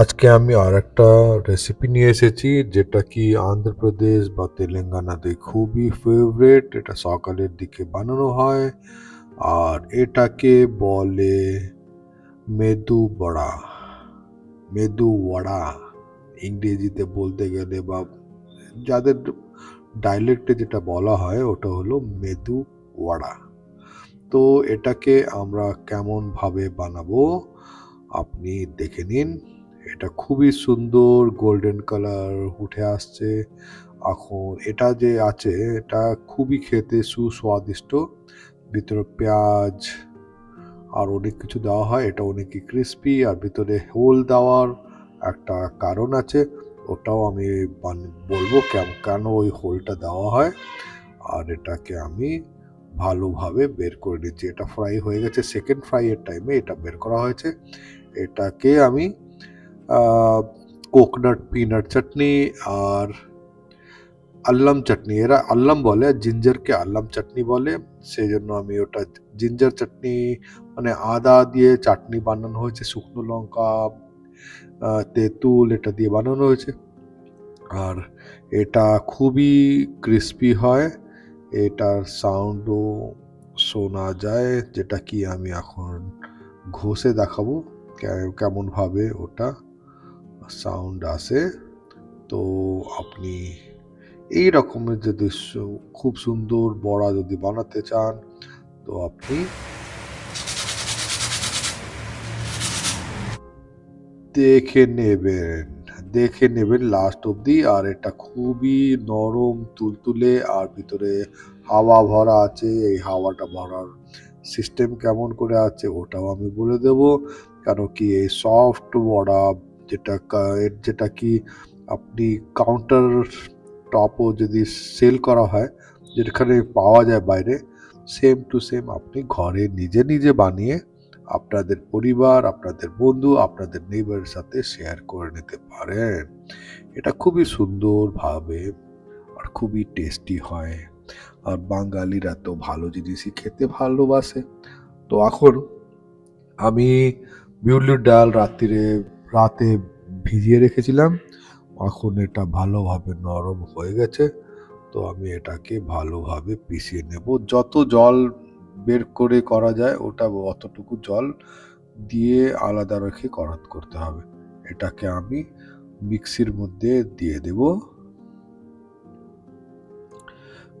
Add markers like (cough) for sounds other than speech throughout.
আজকে আমি আর একটা রেসিপি নিয়ে এসেছি, যেটা কি অন্ধ্রপ্রদেশ বা তেলেঙ্গানাতে খুবই ফেভারেট এটা সকালের দিকে বানানো হয়। আর এটাকে বলে মেদু বড়া। মেদু বড়া, ইংরেজিতে বলতে গেলে বা যাদের ডাইলেক্টে যেটা বলা হয়, ওটা হলো মেদু ওয়াড়া তো এটাকে আমরা কেমনভাবে বানাবো, আপনি দেখে নিন। এটা খুবই সুন্দর গোল্ডেন কালার উঠে আসছে। এখন এটা যে আছে, এটা খুবই খেতে সুস্বাদিষ্ট। ভিতরে পেঁয়াজ আর অনেক কিছু দেওয়া হয়, এটা অনেকই ক্রিস্পি আর ভিতরে হোল দেওয়ার একটা কারণ আছে, ওটাও আমি বলব কেন ওই হোলটা দেওয়া হয়। আর এটাকে আমি ভালোভাবে বের করে নিচ্ছি। এটা ফ্রাই হয়ে গেছে সেকেন্ড ফ্রাইয়ের টাইমে এটা বের করা হয়েছে। এটাকে আমি কোকনাট পিনাট চাটনি আর আল্লাম চাটনি এরা আল্লাম বলে, জিঞ্জারকে আল্লাম চাটনি বলে। সেই জন্য আমি ওটা জিঞ্জার চাটনি মানে আদা দিয়ে চাটনি বানানো হয়েছে, শুকনো লঙ্কা তেঁতুল এটা দিয়ে বানানো হয়েছে। আর এটা খুবই ক্রিস্পি হয়। এটার সাউন্ডও শোনা যায়, যেটা কি আমি এখন ঘষে দেখাবো কেমনভাবে ওটা সাউন্ড আসে। তো আপনি এই রকমের যদি সু- খুব সুন্দর বড়া যদি বানাতে চান, তো আপনি দেখে নেবেন দেখে নেবেন লাস্ট অবধি। আর এটা খুবই নরম, তুলতুলে, আর ভিতরে হাওয়া ভরা আছে। এই হাওয়াটা ভরার সিস্টেম কেমন করে আছে, ওটাও আমি বলে দেব। কেন কি এই সফট বড়া যেটা যেটা কি আপনি কাউন্টার টপও যদি সেল করা হয়, যেখানে পাওয়া যায় বাইরে সেম টু সেম আপনি ঘরে নিজে নিজে বানিয়ে আপনাদের পরিবার, আপনাদের বন্ধু, আপনাদের নেইবারের সাথে শেয়ার করে নিতে পারেন। এটা খুবই সুন্দরভাবে আর খুবই টেস্টি হয়। আর বাঙালিরা তো ভালো জিনিসই খেতে ভালোবাসে। তো এখন আমি বিউলির ডাল রাত্রিরে রাতে ভিজিয়ে রেখেছিলাম। এখন এটা ভালোভাবে নরম হয়ে গেছে। তো আমি এটাকে ভালোভাবে পিষিয়ে নেব। যত জল বের করে করা যায়, ওটা অতটুকু জল দিয়ে আলাদা রেখে করাত করতে হবে। এটাকে আমি মিক্সির মধ্যে দিয়ে দেব।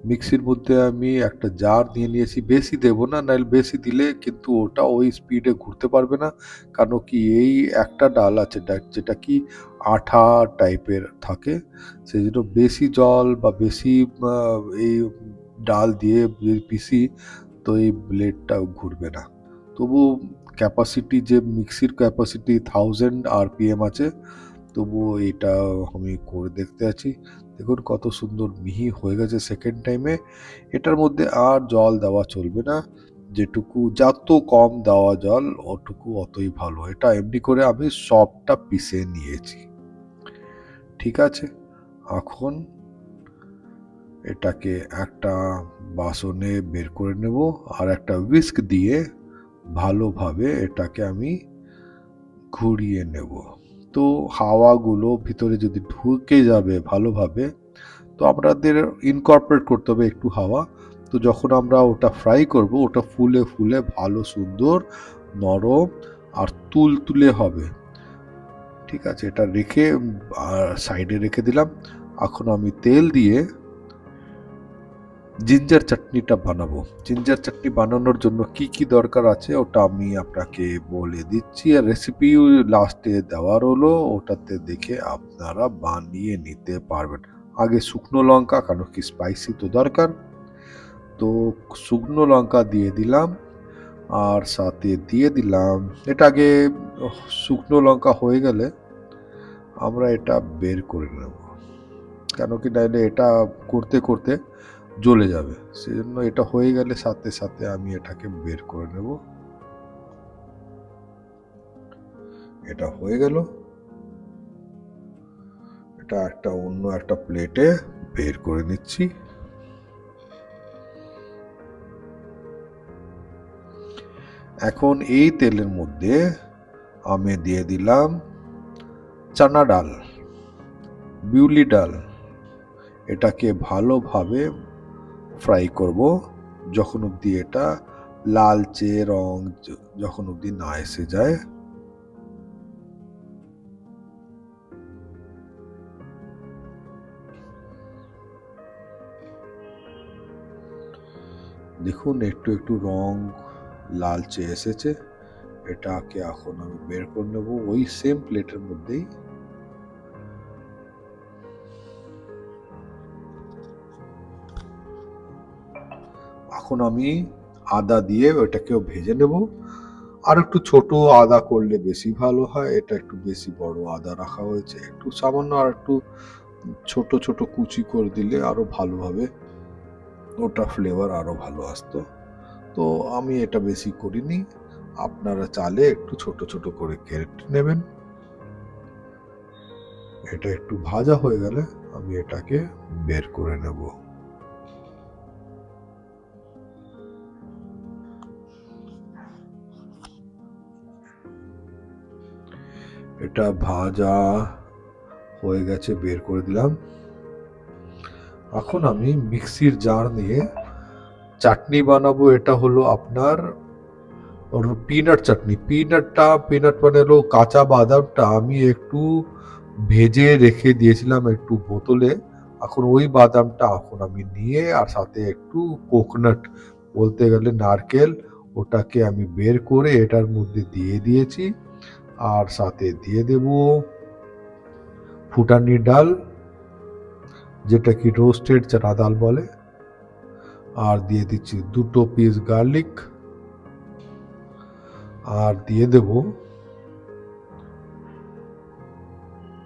মিক্সির মধ্যে আমি একটা জার নিয়ে নিয়েছি। বেশি দেব না, নাহলে বেশি দিলে কিন্তু ওটা ওই স্পিডে ঘুরতে পারবে না। কারণ কি এই একটা ডাল আছে যেটা কি আঠা টাইপের থাকে সেই জন্য বেশি জল বা বেশি এই ডাল দিয়ে পিসি, তো এই ব্লেডটা ঘুরবে না। তবু ক্যাপাসিটি যে মিক্সির ক্যাপাসিটি থাউজেন্ড আরপিএম আছে, তবু এটা আমি করে দেখতে আছি। দেখুন কত সুন্দর মিহি হয়ে গেছে সেকেন্ড টাইমে এটার মধ্যে আর জল দেওয়া চলবে না। যেটুকু যত কম দেওয়া জল, ওটুকু অতই ভালো। এটা এমনি করে আমি সবটা পিষে নিয়েছি। ঠিক আছে? এখন এটাকে একটা বাসনে বের করে নেব আর একটা উইস্ক দিয়ে ভালোভাবে এটাকে আমি ঘুরিয়ে নেব। তো হাওয়াগুলো ভিতরে যদি ঢুকে যাবে ভালোভাবে, তো আপনাদের ইনকর্পোরেট করতে হবে একটু হাওয়া। তো যখন আমরা ওটা ফ্রাই করব, ওটা ফুলে ফুলে ভালো, সুন্দর, নরম আর তুল তুলে হবে। ঠিক আছে, এটা রেখে সাইডে রেখে দিলাম। এখন আমি তেল দিয়ে জিঞ্জার চাটনিটা বানাবো। জিঞ্জার চাটনি বানানোর জন্য কি কি দরকার আছে ওটা আমি আপনাকে বলে দিচ্ছি। আর রেসিপি লাস্টে দেওয়ার হলো ওটাতে দেখে আপনারা বানিয়ে নিতে পারবেন। আগে শুকনো লঙ্কা, কারণ কি স্পাইসি তো দরকার। তো শুকনো লঙ্কা দিয়ে দিলাম, আর সাথে দিয়ে দিলাম, এটা আগে শুকনো লঙ্কা হয়ে গেলে আমরা এটা বের করে নেব। কেন কি নাহলে এটা করতে করতে জ্বলে যাবে। সেই জন্য এটা হয়ে গেলে সাথে সাথে আমি এটাকে বের করে নেব। এটা হয়ে গেল। এটা একটা অন্য একটা প্লেটে বের করে নিচ্ছি। এখন এই তেলের মধ্যে আমি দিয়ে দিলাম চানা ডাল, বিউলি ডাল। এটাকে ভালোভাবে ফ্রাই করব, যখন অবধি এটা লালচে রং যখন অবধি না এসে যায়। দেখুন, একটু একটু রং লালচে এসেছে। এটাকে এখন আমি বের করে নেব, ওই সেম প্লেটের মধ্যেই। এখন আমি আদা দিয়ে ওটাকেও ভেজে নেব। আর একটু ছোট আদা করলে বেশি ভালো হয়। এটা একটু বেশি বড় আদা রাখা হয়েছে। একটু সামান্য আর একটু ছোট ছোট কুচি করে দিলে আরও ভালোভাবে ওটা ফ্লেভার আরও ভালো আসতো। তো আমি এটা বেশি করিনি। আপনারা চালে একটু ছোট ছোট করে কেটে নেবেন। এটা একটু ভাজা হয়ে গেলে আমি এটাকে বের করে নেব। এটা ভাজা হয়ে গেছে, বের করে দিলাম। এখন আমি মিক্সির জার নিয়ে চাটনি বানাবো। এটা হলো আপনার পিনাট চাটনি। পিনাটটা পিনাট মানে হলো কাঁচা বাদামটা আমি একটু ভেজে রেখে দিয়েছিলাম একটু বোতলে। এখন ওই বাদামটা এখন আমি নিয়ে আর সাথে একটু কোকনাট বলতে গেলে নারকেল, ওটাকে আমি বের করে এটার মধ্যে দিয়ে দিয়েছি। আর সাথে দিয়ে দেব ফুটানি ডাল যেটা কি রোস্টেড চানা ডাল বলে। আর দিয়ে দিচ্ছি দুটো পিস গার্লিক আর দিয়ে দেব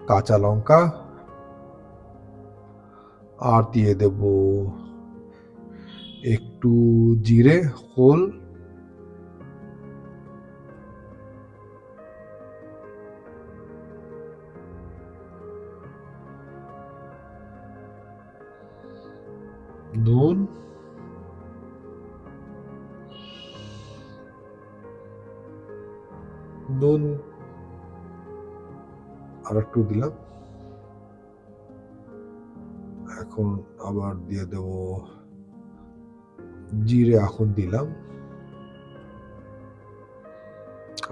কাঁচা লঙ্কা। আর দিয়ে দেব একটু জিরে, হোল। নুন নুন আর একটু দিলাম। এখন আবার দিয়ে দেব জিরে এখন দিলাম।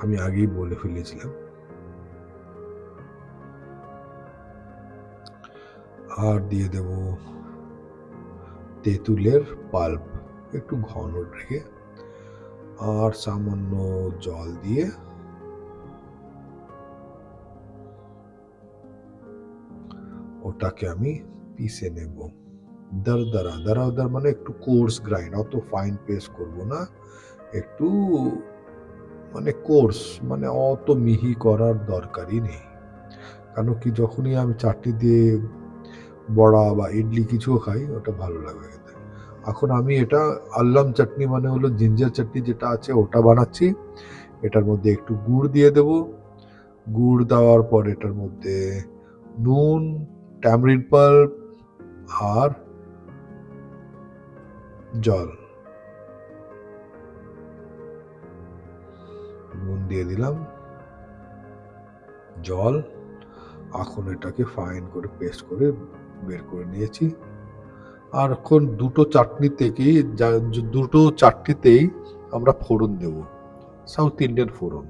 আমি আগেই বলে ফেলেছিলাম। আর দিয়ে দেব তেঁতুলের পাল্প। একটু ঘন রেখে আর সামান্য জল দিয়ে ওটাকে আমি পিষে নেব। দরদরা দরদর মানে একটু কোর্স গ্রাইন্ড অত ফাইন পেস্ট করব না। একটু মানে কোর্স মানে অত মিহি করার দরকারই নেই। কেন কি যখনই আমি চাটনি দিয়ে বড়া বা ইডলি কিছুও খাই, ওটা ভালো লাগে খেতে। এখন আমি এটা আল্লাম চাটনি মানে হলো জিঞ্জার চাটনি যেটা আছে, ওটা বানাচ্ছি। এটার মধ্যে একটু গুড় দিয়ে দেব। গুড় দেওয়ার পর এটার মধ্যে নুন ট্যামরিন পাল্প আর জল। নুন দিয়ে দিলাম। জল। এখন এটাকে ফাইন করে পেস্ট করে বের করে নিয়েছি। আর এখন দুটো চাটনি থেকেই দুটো চাটনিতেই আমরা ফোড়ন দেব। সাউথ ইন্ডিয়ান ফোড়ন।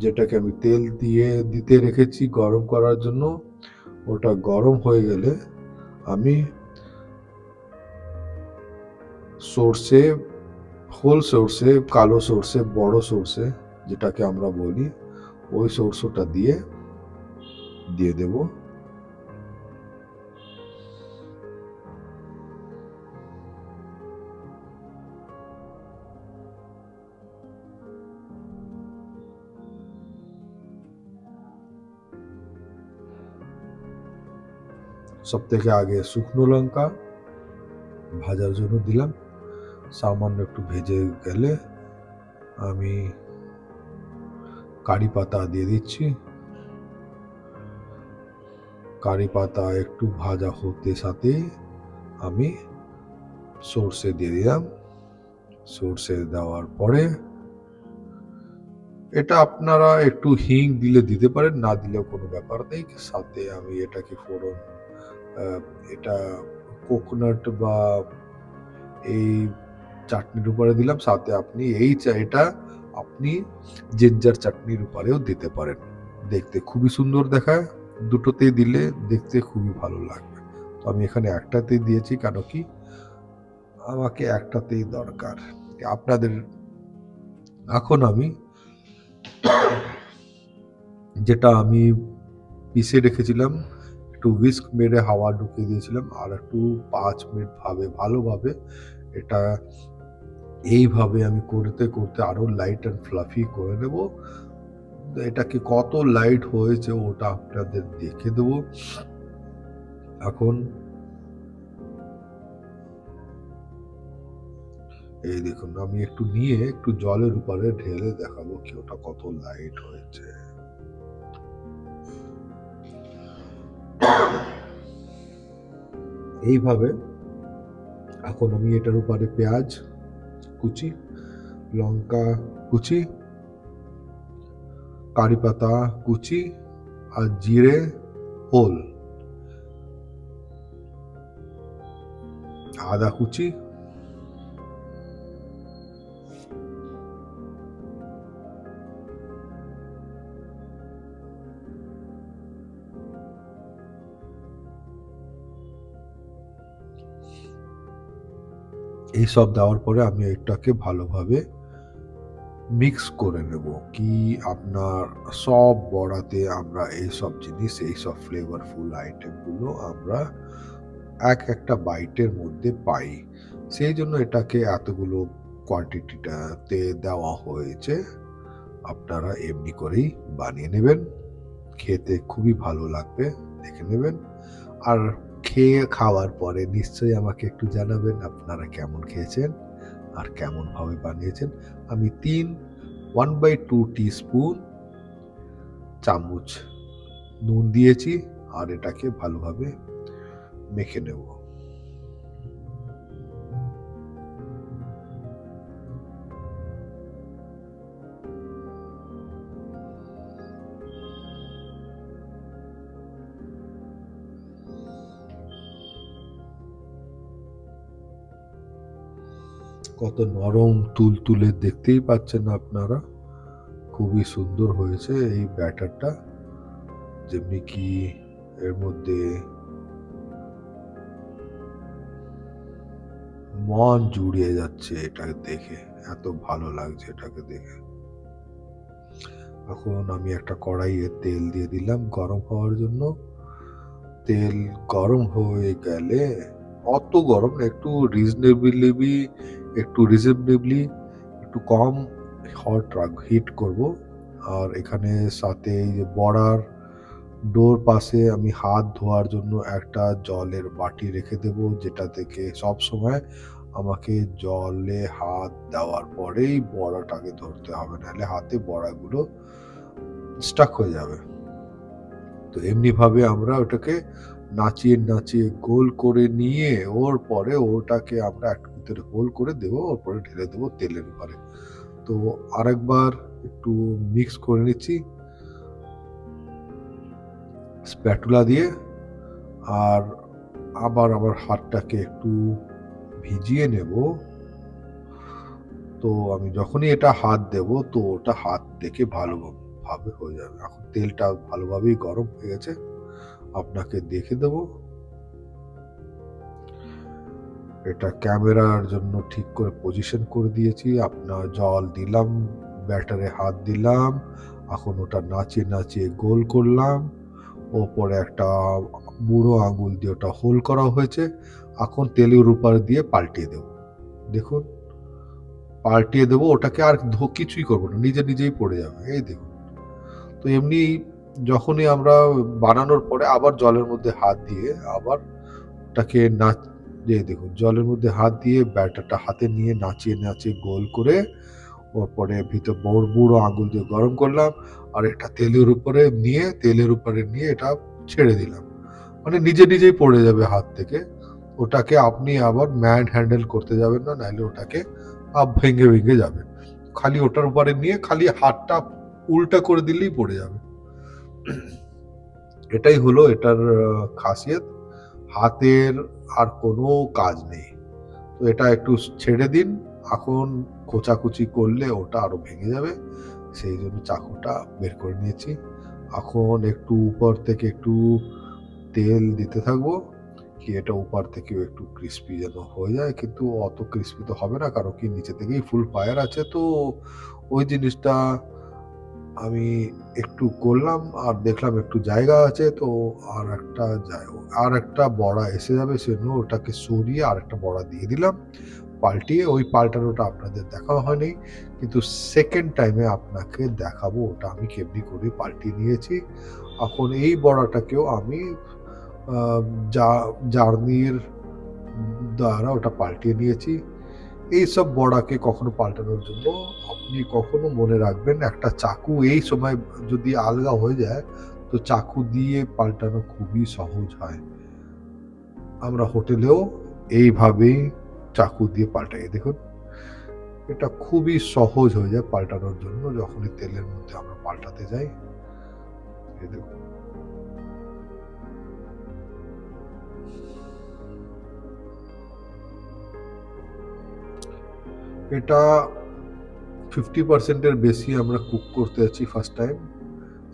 যেটাকে আমি তেল দিয়ে দিতে রেখেছি গরম করার জন্য। ওটা গরম হয়ে গেলে আমি সর্ষে হোল সর্ষে, কালো সর্ষে, বড় সর্ষে যেটাকে আমরা বলি, ওই সর্ষেটা দিয়ে দিয়ে দেব। সব থেকে আগে শুকনো লঙ্কা ভাজার জন্য দিলাম। সামান্য একটু ভেজে গেলে আমি কারি পাতা দিয়ে দিচ্ছি। কারি পাতা একটু ভাজা হতে সাথে আমি সর্ষে দিয়ে দিলাম। সর্ষে দেওয়ার পরে এটা আপনারা একটু হিং দিলে দিতে পারেন, না দিলেও কোনো ব্যাপার নেই। সাথে আমি এটাকে ফোড়ন এটা কোকোনাট বা এই চাটনির উপরে দিলাম, সাথে আপনি এই এটা আপনি জিঞ্জার চাটনির উপরেও দিতে পারেন। দেখতে খুবই সুন্দর দেখায়, দুটোতেই দিলে দেখতে খুবই ভালো লাগবে। তো আমি এখানে একটাতেই দিয়েছি, কেন কি? আমাকে একটাতেই দরকার। আপনাদের, এখন আমি যেটা আমি পিষে রেখেছিলাম একটু উইস্ক মেরে হাওয়া ঢুকিয়ে দিয়েছিলাম, আর একটু পাঁচ মিনিট ভাবে, ভালোভাবে এটা এইভাবে আমি করতে করতে আরও লাইট অ্যান্ড ফ্লাফি করে নেব। এটাকে কত লাইট হয়েছে ওটা আপনাদের দেখে দেব। এখন এই দেখুন, আমি একটু নিয়ে একটু জলের উপরে ঢেলে দেখাবো কি ওটা কত লাইট হয়েছে। এইভাবে এখন আমি এটার উপরে পেঁয়াজ কুচি, লঙ্কা কুচি, কারি পাতা কুচি আর জিরে হোল। আদা কুচি এই সব দেওয়ার পরে আমি এটাকে ভালোভাবে মিক্স করে নেব কি আপনার সব বড়াতে আমরা এই সব জিনিস এই সব ফ্লেভারফুল আইটেমগুলো আমরা এক একটা বাইটের মধ্যে পাই। সেই জন্য এটাকে এতগুলো কোয়ান্টিটিটাতে দেওয়া হয়েছে। আপনারা এমনি করেই বানিয়ে নেবেন। খেতে খুবই ভালো লাগবে, দেখে নেবেন। আর খেয়ে খাওয়ার পরে নিশ্চয়ই আমাকে একটু জানাবেন আপনারা কেমন খেয়েছেন আর কেমনভাবে বানিয়েছেন। আমি তিন one by two teaspoon চামচ নুন দিয়েছি আর এটাকে ভালোভাবে মেখে নেব। কত নরম তুলতুলে দেখতেই পাচ্ছেন আপনারা। খুবই সুন্দর হয়েছে এই ব্যাটারটা। যেমনি কি এর মধ্যে মন জুড়িয়ে যাচ্ছে এটা দেখে। এত ভালো লাগছে এটাকে দেখে। এখন আমি একটা কড়াইয়ে তেল দিয়ে দিলাম গরম হওয়ার জন্য। তেল গরম হয়ে গেলে অত গরম না, একটু রিজনেবলি একটু রিজনেবলি একটু কম হট রাখ হিট করব। আর এখানে সাথে যে বড়ার ডোর পাশে আমি হাত ধোয়ার জন্য একটা জলের বাটি রেখে দেব, যেটা থেকে সব সময় আমাকে জলে হাত দেওয়ার পরেই বড়াটাকে ধরতে হবে, নাহলে হাতে বড়াগুলো স্টাক হয়ে যাবে। তো এমনিভাবে আমরা ওটাকে নাচিয়ে নাচিয়ে গোল করে নিয়ে ওর পরে ওটাকে আমরা একটু ভিতরে হোল করে দেবো, ওর পরে ঢেলে দেবো তেলের উপরে। তো আরেকবার একটু মিক্স করে নিচ্ছি। স্প্যাটুলা দিয়ে আর আবার আমার হাতটাকে একটু ভিজিয়ে নেব। তো আমি যখনই এটা হাত দেব তো ওটা হাত দেখে ভালোভাবে হয়ে যাবে। এখন তেলটা ভালোভাবেই গরম হয়ে গেছে। আপনাকে দেখে দেব। এটা ক্যামেরার জন্য ঠিক করে পজিশন করে দিয়েছি। আপনার জল দিলাম, ব্যাটারে হাত দিলাম, এখন ওটা নাচিয়ে নাচিয়ে গোল করলাম। ওপরে একটা বুড়ো আঙুল দিয়ে ওটা হোল করা হয়েছে। এখন তেলের উপর দিয়ে পাল্টিয়ে দেব। দেখুন, পাল্টিয়ে দেবো, ওটাকে আর কিছুই করব না, নিজে নিজেই পড়ে যাবে। এই দেখুন, তো এমনি যখনই আমরা বানানোর পরে আবার জলের মধ্যে হাত দিয়ে আবার ওটাকে নাচ যে দেখুন, জলের মধ্যে হাত দিয়ে ব্যাটারটা হাতে নিয়ে নাচিয়ে নাচিয়ে গোল করে ওর পরে ভিতর বড় বুড়ো আঙুল দিয়ে গরম করলাম আর এটা তেলের উপরে নিয়ে, তেলের উপরে নিয়ে এটা ছেড়ে দিলাম। মানে নিজে নিজেই পড়ে যাবে হাত থেকে। ওটাকে আপনি আবার ম্যান হ্যান্ডেল করতে যাবেন না, নাহলে ওটাকে আপ ভেঙে ভেঙে যাবে। খালি ওটার উপরে নিয়ে খালি হাতটা উল্টা করে দিলেই পড়ে যাবে। (clears throat) এটাই হলো এটার খাসিয়ত। হাতের আর কোনো কাজ নেই। তো এটা একটু ছেড়ে দিন। এখন কোচাকুচি করলে ওটা আরও ভেঙে যাবে। সেই জন্য চাকুটা বের করে নিয়েছি। এখন একটু উপর থেকে একটু তেল দিতে থাকব। কি এটা উপর থেকেও একটু ক্রিস্পি যেন হয়ে যায়। কিন্তু অত ক্রিস্পি তো হবে না। কারণ কি নিচে থেকেই ফুল ফায়ার আছে। তো ওই জিনিসটা আমি একটু করলাম আর দেখলাম একটু জায়গা আছে, তো আর একটা আর একটা বড়া এসে যাবে সেজন্য ওটাকে সরিয়ে আর একটা বড়া দিয়ে দিলাম। পাল্টিয়ে ওই পাল্টানোটা আপনাদের দেখা হয়নি, কিন্তু সেকেন্ড টাইমে আপনাকে দেখাবো ওটা আমি কেমনি করে পাল্টিয়ে নিয়েছি। এখন এই বড়াটাকেও আমি জার্নির দ্বারা ওটা পাল্টিয়ে নিয়েছি। এই সব বড়াকে কখনো পাল্টানোর জন্য আপনি কখনো মনে রাখবেন একটা চাকু এই সময় যদি আলগা হয়ে যায়, তো চাকু দিয়ে পাল্টানো খুবই সহজ হয়। আমরা হোটেলেও এইভাবেই চাকু দিয়ে পাল্টাই। দেখুন, এটা খুবই সহজ হয়ে যায় পাল্টানোর জন্য যখনই তেলের মধ্যে আমরা পাল্টাতে যাই। দেখুন। এটা ফিফটি পার্সেন্টের বেশি আমরা কুক করতে যাচ্ছি ফার্স্ট টাইম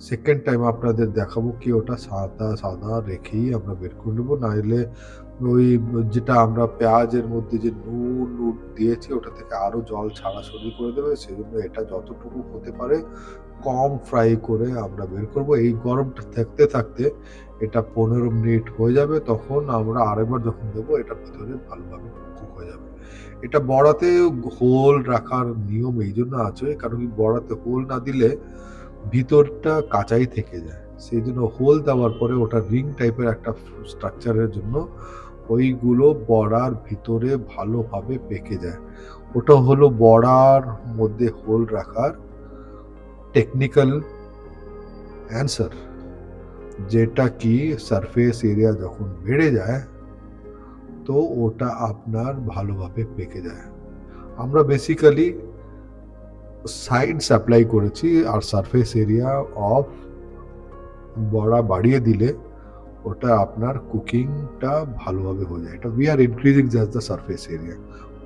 সেকেন্ড টাইম আপনাদের দেখাবো কি ওটা সাদা সাদা রেখেই আমরা বের করে নেব। নাহলে ওই যেটা আমরা পেঁয়াজের মধ্যে যে নুন নুন দিয়েছি, ওটা থেকে আরও জল ছাড়া ছড়ি করে দেবে। সেজন্য এটা যতটুকু হতে পারে কম ফ্রাই করে আমরা বের করব। এই গরমটা থাকতে থাকতে এটা পনেরো মিনিট হয়ে যাবে, তখন আমরা আরেকবার যখন দেবো, এটা ভিতরে ভালোভাবে কুক হয়ে যাবে। এটা বড়াতে হোল রাখার নিয়ম এই জন্য আছে, কারণ কি বড়াতে হোল না দিলে ভিতরটা কাঁচাই থেকে যায়। সেই জন্য হোল দেওয়ার পরে ওটা রিং টাইপের একটা স্ট্রাকচারের জন্য ওইগুলো বড়ার ভিতরে ভালোভাবে পেকে যায়। ওটা হলো বড়ার মধ্যে হোল রাখার টেকনিক্যাল অ্যান্সার যেটা কি সারফেস এরিয়া যখন বেড়ে যায় তো ওটা আপনার ভালোভাবে পেকে যায় আমরা বেসিক্যালি সাইড সাপ্লাই করেছি আর সারফেস এরিয়া অফ বড়া বাড়িয়ে দিলে ওটা আপনার কুকিংটা ভালোভাবে হয়ে যায় এটা we are increasing just the surface area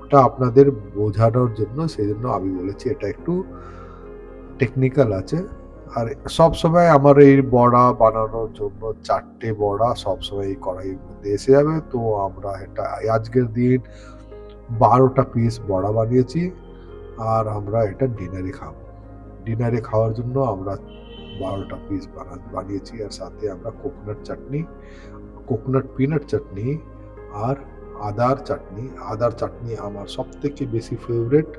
ওটা আপনাদের বোঝানোর জন্য সেই জন্য আমি বলেছি এটা একটু টেকনিক্যাল আছে। আর সব সময় আমার এই বড়া বানানোর জন্য চারটে বড়া সব সময় এই কড়াইয়ের মধ্যে এসে যাবে। তো আমরা এটা আজকের দিন বারোটা পিস বড়া বানিয়েছি আর আমরা এটা ডিনারে খাব। ডিনারে খাওয়ার জন্য আমরা বারোটা পিস বানা, বানিয়েছি আর সাথে আমরা coconut chutney coconut peanut chutney আর আদার চাটনি আদার চাটনি আমার সব থেকে বেশি ফেভারেট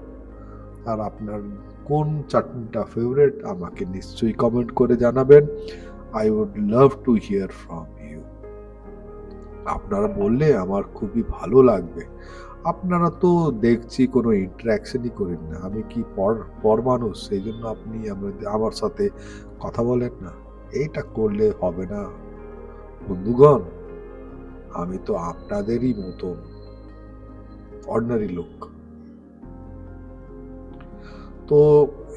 আর আপনার কোন চাটনিটা ফেভারেট আমাকে নিশ্চয়ই কমেন্ট করে জানাবেন। I would love to hear from you আপনারা বললে আমার খুবই ভালো লাগবে। আপনারা তো দেখছি কোনো ইন্টারাকশনই করেন না। আমি কি পর পর মানুষ? সেই জন্য আপনি আমার সাথে কথা বলেন না। এইটা করলে হবে না। বন্ধুগণ, আমি তো আপনাদেরই মতন। অর্ডিনারি লোক। তো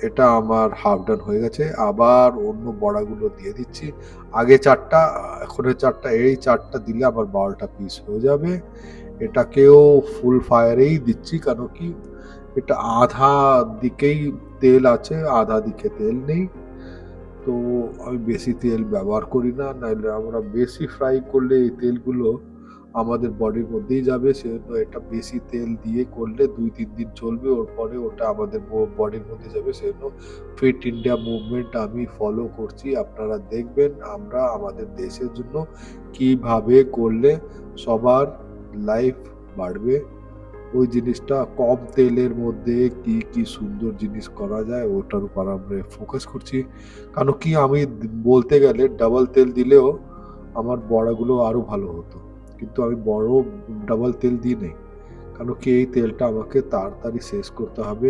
এটা আমার হাফ ডান হয়ে গেছে। আবার অন্য বড়াগুলো দিয়ে দিচ্ছি। আগে চারটা, এখনের চারটা, এই চারটা দিলে আবার বারোটা পিস হয়ে যাবে। এটাকেও ফুল ফায়ারেই দিচ্ছি, কেন কি এটা আধা দিকেই তেল আছে, আধা দিকে তেল নেই। তো আমি বেশি তেল ব্যবহার করি না নাহলে আমরা বেশি ফ্রাই করলে এই তেলগুলো আমাদের বডির মধ্যেই যাবে, সেজন্য এটা বেশি তেল দিয়ে করলে দুই, তিন দিন চলবে, ওর পরে ওটা আমাদের বডির মধ্যে যাবে, সেজন্য ফিট ইন্ডিয়া মুভমেন্ট আমি ফলো করছি। আপনারা দেখবেন আমরা আমাদের দেশের জন্য কীভাবে করলে সবার লাইফ বাড়বে। ওই জিনিসটা কম তেলের মধ্যে কি কি সুন্দর জিনিস করা যায়, ওটার উপর আমরা ফোকাস করছি। কারণ কি, আমি বলতে গেলে ডাবল তেল দিলেও আমার বড়াগুলো আরও ভালো হতো। কিন্তু আমি বড় ডাবল তেল দিই নেই। কারণ কি এই তেলটা আমাকে তাড়াতাড়ি শেষ করতে হবে।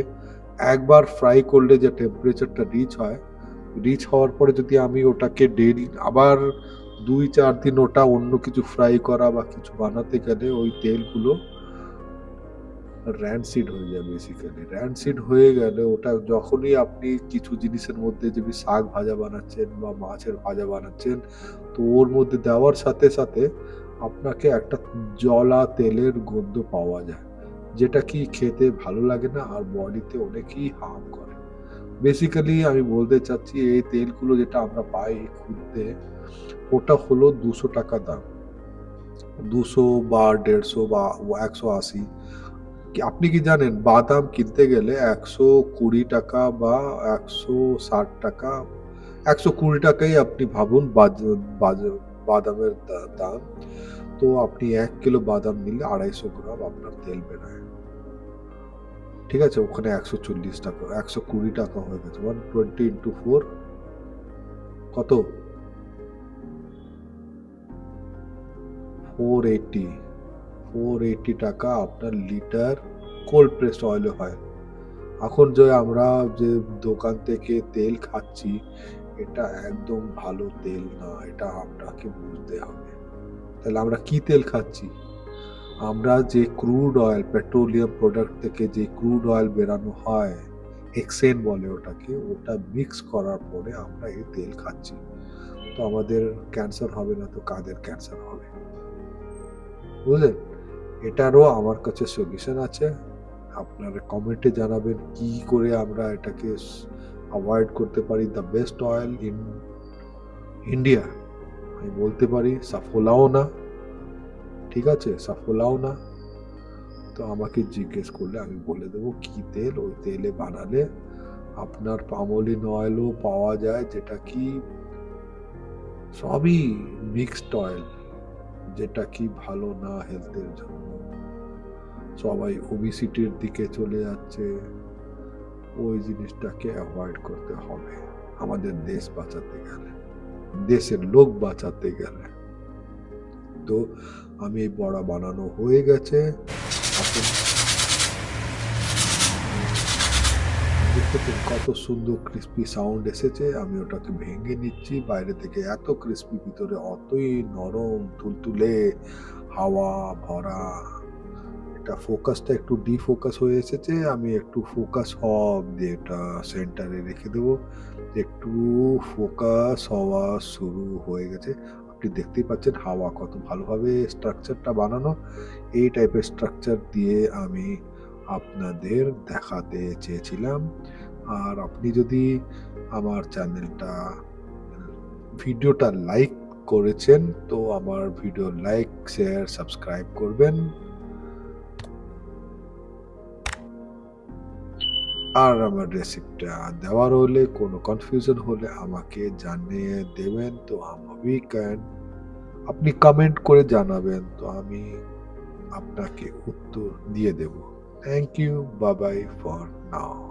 একবার ফ্রাই করলে যে টেম্পারেচারটা রিচ হয় রিচ হওয়ার পরে যদি আমি ওটাকে ডেলি আবার দুই চার দিন ওটা অন্য কিছু ফ্রাই করা বা কিছু বানাতে গেলে ওই তেলগুলো র্যানসিড হয়ে যায় বেসিক্যালি র্যানসিড হয়ে গেলে ওটা যখনই আপনি কিছু জিনিসের মধ্যে যদি শাক ভাজা বানাচ্ছেন বা মাছের ভাজা বানাচ্ছেন, তো ওর মধ্যে দেওয়ার সাথে সাথে আপনাকে একটা জলা তেলের গন্ধ পাওয়া যায়, যেটা কি খেতে ভালো লাগে না আর বডিতে অনেকই হার্ম করে। বেসিক্যালি আমি বলতে চাচ্ছি, এই তেলগুলো যেটা আমরা পাই খুঁজতে ওটা হলো দুশো টাকা দাম। দুশো বা দেড়শো বা একশো আশি। আপনি কি জানেন, বাদাম কিনতে গেলে একশো কুড়ি টাকা বা একশো ষাট টাকা, একশো কুড়ি টাকাই আপনি ভাবুন বাজ- বাজ- বাদামের দাম। তো আপনি এক কিলো বাদাম নিলে আড়াইশো গ্রাম আপনার তেল বেরোয় ঠিক আছে, ওখানে একশো চল্লিশ টাকা, একশো কুড়ি টাকা হয়ে গেছে। ওয়ান টোয়েন্টি ইন্টু ফোর কত? ফোর এইটি ফোর এইটি টাকা আপনার লিটার কোল্ড প্রেসড অয়েলে হয়। এখন যে আমরা যে দোকান থেকে তেল খাচ্ছি এটা একদম ভালো তেল না, এটা আপনাকে বুঝতে হবে। তাহলে আমরা কি তেল খাচ্ছি? আমরা যে ক্রুড অয়েল পেট্রোলিয়াম প্রোডাক্ট থেকে যে ক্রুড অয়েল বেরানো হয় এক্সেন বলে ওটাকে, ওটা মিক্স করার পরে আমরা এই তেল খাচ্ছি। তো আমাদের ক্যান্সার হবে না তো কাদের ক্যান্সার হবে? বুঝলেন? এটারও আমার কাছে সলিউশন আছে। আপনারা কমেন্টে জানাবেন কি করে আমরা এটাকে অ্যাভয়েড করতে পারি the best oil in India আমি বলতে পারি সাফোলাও না ঠিক আছে সাফোলাও না তো আমাকে জিজ্ঞেস করলে আমি বলে দেবো কি তেল ওই তেলে বানালে আপনার পামলিন অয়েলও পাওয়া যায় যেটা কি সবই মিক্সড অয়েল যেটা কি ভালো না হেলথের জন্য সবাই ওবিসিটির দিকে চলে যাচ্ছে ওই জিনিসটাকে অ্যাভয়েড করতে হবে। আমাদের দেশ বাঁচাতে গেলে, দেশের লোক বাঁচাতে গেলে। তো আমি এই বড়া বানানো হয়ে গেছে। দেখতেছেন কত সুন্দর ক্রিস্পি সাউন্ড এসেছে। আমি ওটাকে ভেঙে নিচ্ছি। বাইরে থেকে এত ক্রিস্পি ভিতরে অতই নরম, তুলতুলে, হাওয়া, ভরা। এটা ফোকাসটা একটু ডিফোকাস হয়ে এসেছে, আমি একটু ফোকাস হব দিয়ে এটা সেন্টারে রেখে দেবো। একটু ফোকাস হওয়া শুরু হয়ে গেছে। আপনি দেখতেই পাচ্ছেন হাওয়া কত ভালোভাবে স্ট্রাকচারটা বানানো। এই টাইপের স্ট্রাকচার দিয়ে আমি আপনাদের দেখাতে চেয়েছিলাম। আর আপনি যদি আমার চ্যানেলটা ভিডিওটা লাইক করেছেন, তো আমার ভিডিও লাইক শেয়ার সাবস্ক্রাইব করবেন। আর আমার রেসিপিটা দেওয়ার হলে, কোনো কনফিউশন হলে আমাকে জানিয়ে দেবেন। তো আমি ক্যান আপনি কমেন্ট করে জানাবেন, তো আমি আপনাকে উত্তর দিয়ে দেব। Thank you Babai for now